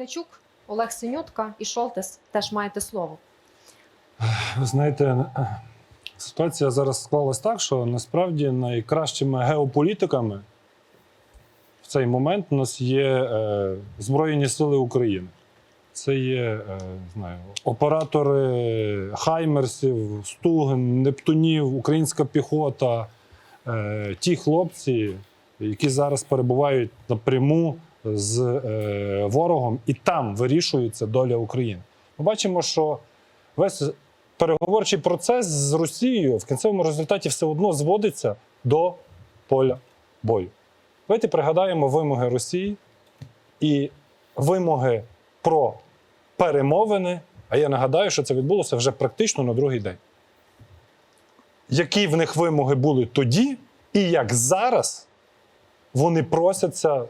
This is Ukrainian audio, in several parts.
Мельничук, Олег Синютка і Шолтес теж маєте слово. Ви знаєте, ситуація зараз склалась так, що насправді найкращими геополітиками в цей момент у нас є е, Збройні Сили України. Це є е, знаю, оператори Хаймерсів, Стуген, Нептунів, українська піхота, е, ті хлопці, які зараз перебувають напряму з е, ворогом, і там вирішується доля України. Ми бачимо, що весь переговорчий процес з Росією в кінцевому результаті все одно зводиться до поля бою. Давайте пригадаємо вимоги Росії і вимоги про перемовини. А я нагадаю, що це відбулося вже практично на другий день. Які в них вимоги були тоді, і як зараз вони просяться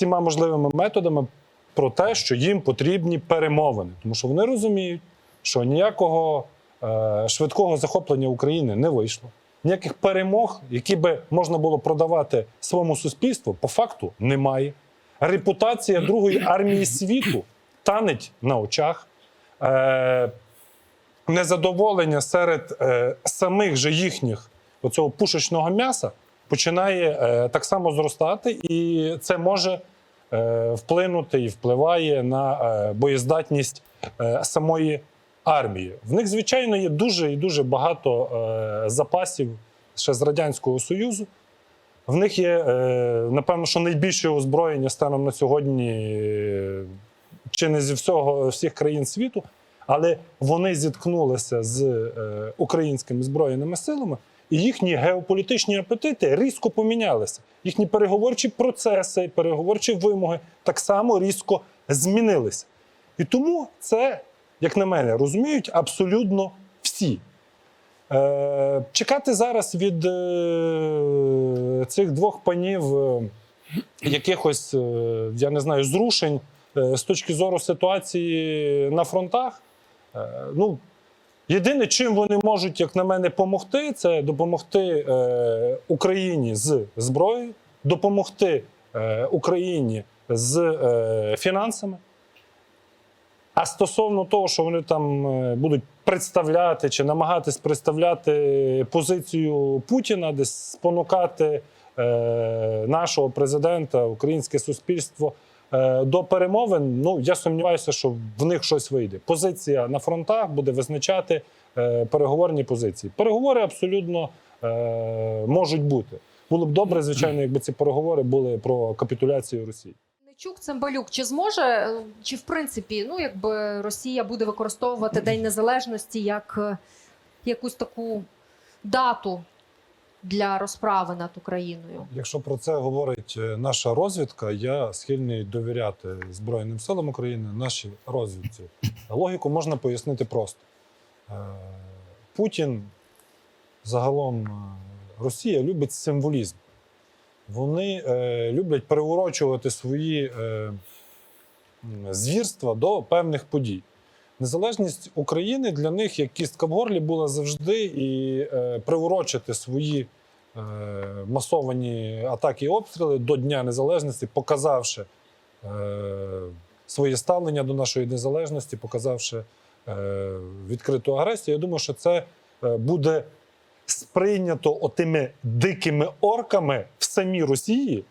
всіма можливими методами про те, що їм потрібні перемовини, тому що вони розуміють, що ніякого е, швидкого захоплення України не вийшло. Ніяких перемог, які би можна було продавати своєму суспільству, по факту немає. Репутація Другої армії світу танеть на очах. Е, незадоволення серед е, самих же їхніх оцього пушечного м'яса починає е, так само зростати, і це може вплинути і впливає на е, боєздатність е, самої армії. В них, звичайно, є дуже і дуже багато е, запасів ще з Радянського Союзу. В них є, е, напевно, що найбільше озброєння станом на сьогодні, е, чи не зі всього всіх країн світу, але вони зіткнулися з е, українськими збройними силами, їхні геополітичні апетити різко помінялися. Їхні переговорчі процеси, переговорчі вимоги так само різко змінилися. І тому це, як на мене, розуміють абсолютно всі. Е, чекати зараз від е, цих двох панів е, якихось, е, я не знаю, зрушень е, з точки зору ситуації на фронтах. Е, ну, єдине, чим вони можуть, як на мене, допомогти, це допомогти е, Україні з зброєю, допомогти е, Україні з е, фінансами. А стосовно того, що вони там е, будуть представляти чи намагатись представляти позицію Путіна, десь спонукати е, нашого президента, українське суспільство до перемовин, ну я сумніваюся, що в них щось вийде. Позиція на фронтах буде визначати е, переговорні позиції. Переговори абсолютно е, можуть бути. Було б добре, звичайно, якби ці переговори були про капітуляцію Росії. Мельничук, Цимбалюк, чи зможе, е, чи в принципі, ну якби Росія буде використовувати День Незалежності як е, якусь таку дату для розправи над Україною? Якщо про це говорить е, наша розвідка, я схильний довіряти Збройним силам України, нашій розвідці. Логіку можна пояснити просто. Е, Путін, загалом е, Росія любить символізм. Вони е, люблять приурочувати свої е, звірства до певних подій. Незалежність України для них як кістка в горлі була завжди і е, приурочити свої е, масовані атаки і обстріли до Дня Незалежності, показавши е, своє ставлення до нашої незалежності, показавши е, відкриту агресію. Я думаю, що це е, буде сприйнято отими дикими орками в самій Росії.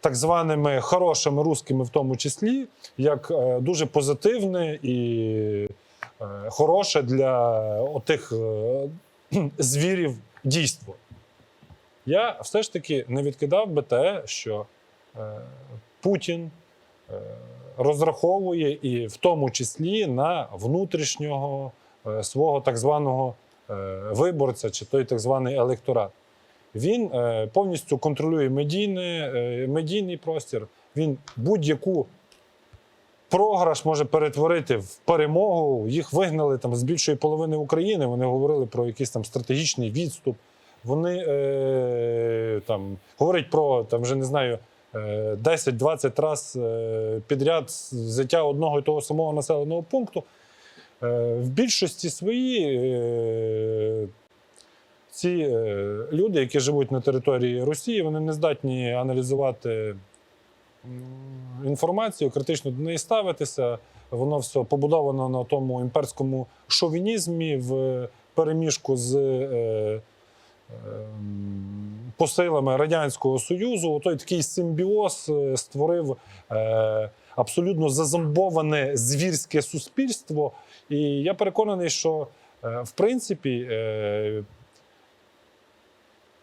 Так званими хорошими русскими, в тому числі, як е, дуже позитивне і е, хороше для отих е, звірів дійство. Я все ж таки не відкидав би те, що Путін розраховує і в тому числі на внутрішнього свого так званого виборця чи той так званий електорат. Він е, повністю контролює медійне, е, медійний простір. Він будь-яку програш може перетворити в перемогу. Їх вигнали там з більшої половини України. Вони говорили про якийсь там стратегічний відступ. Вони е, там говорять про там вже не знаю. е, 10-20 раз е, підряд взяття одного і того самого населеного пункту. В більшості своїй е, ці е, люди, які живуть на території Росії, вони не здатні аналізувати інформацію, критично до неї ставитися. Воно все побудовано на тому імперському шовінізмі в переміжку з е, ем, посилами Радянського Союзу. Той такий симбіоз е, створив абсолютно зазомбоване звірське суспільство. І я переконаний, що в принципі.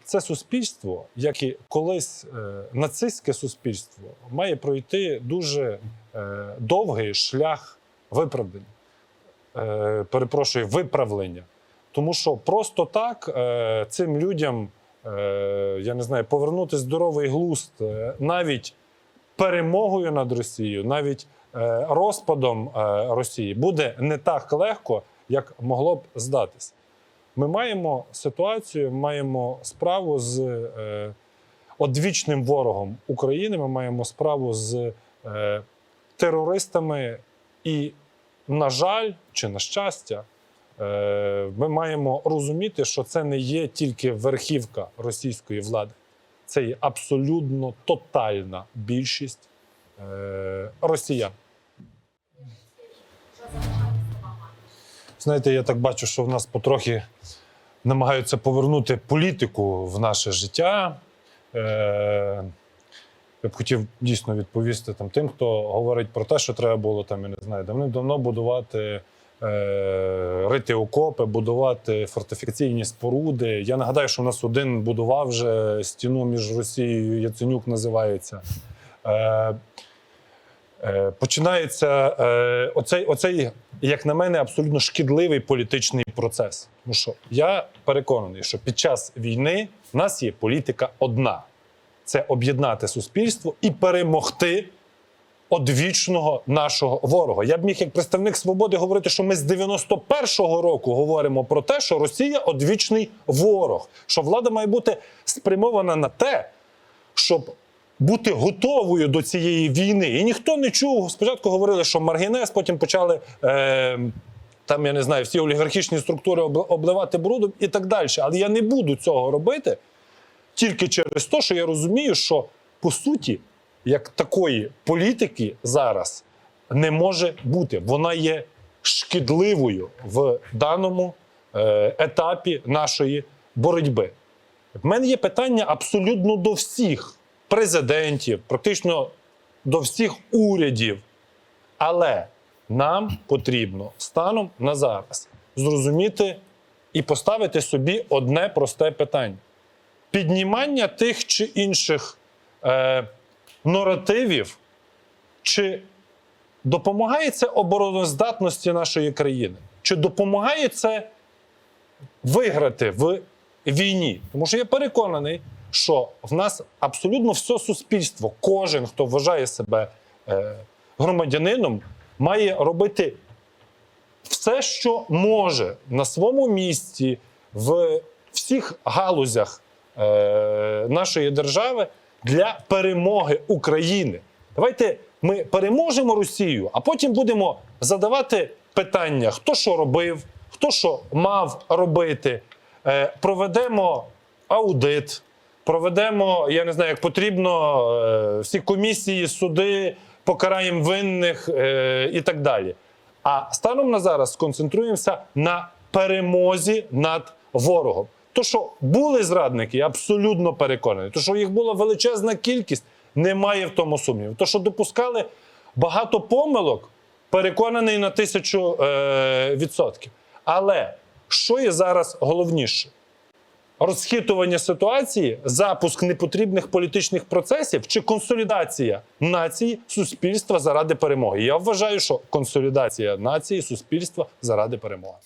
Це суспільство, як і колись е, нацистське суспільство, має пройти дуже е, довгий шлях виправдання. Е, перепрошую, виправлення. Тому що просто так цим людям, я не знаю, повернути здоровий глузд навіть перемогою над Росією, навіть розпадом Росії буде не так легко, як могло б здатись. Ми маємо ситуацію, маємо справу з е, одвічним ворогом України. Ми маємо справу з е, терористами, і, на жаль, чи на щастя, е, ми маємо розуміти, що це не є тільки верхівка російської влади, це є абсолютно тотальна більшість е, росіян. Знаєте, я так бачу, що в нас потрохи намагаються повернути політику в наше життя. Е, я б хотів дійсно відповісти там, тим, хто говорить про те, що треба було там, я не знаю, давним-давно будувати, е, рити окопи, будувати фортифікаційні споруди. Я нагадаю, що в нас один будував вже стіну між Росією Яценюк називається. Е, Е, починається оцей, оцей, як на мене, абсолютно шкідливий політичний процес. Тому що я переконаний, що під час війни в нас є політика одна: це об'єднати суспільство і перемогти одвічного нашого ворога. Я б міг як представник свободи говорити, що ми з 91-го року говоримо про те, що Росія одвічний ворог, що влада має бути спрямована на те, щоб бути готовою до цієї війни. І ніхто не чув. Спочатку говорили, що Маргінес, потім почали. Е, там, я не знаю, всі олігархічні структури обливати брудом і так далі. Але я не буду цього робити тільки через те, що я розумію, що по суті, як такої політики зараз не може бути. Вона є шкідливою в даному е, етапі нашої боротьби. В мене є питання абсолютно до всіх президентів, практично до всіх урядів. Але нам потрібно станом на зараз зрозуміти і поставити собі одне просте питання: піднімання тих чи інших е, наративів, чи допомагає це обороноздатності нашої країни? Чи допомагає це виграти в війні? Тому що я переконаний, що в нас абсолютно все суспільство, кожен, хто вважає себе е, громадянином, має робити все, що може на своєму місці, в всіх галузях е, нашої держави для перемоги України. Давайте ми переможемо Росію, а потім будемо задавати питання, хто що робив, хто що мав робити. Е, проведемо аудит, проведемо, я не знаю, як потрібно, е, всі комісії, суди, покараємо винних е, і так далі. А станом на зараз сконцентруємося на перемозі над ворогом. То, що були зрадники, я абсолютно переконаний. То, що їх була величезна кількість, немає в тому сумніву. То, що допускали багато помилок, переконаний на тисячу е, відсотків. Але що є зараз головніше? Розхитування ситуації, запуск непотрібних політичних процесів чи консолідація нації, суспільства заради перемоги. Я вважаю, що консолідація нації, суспільства заради перемоги.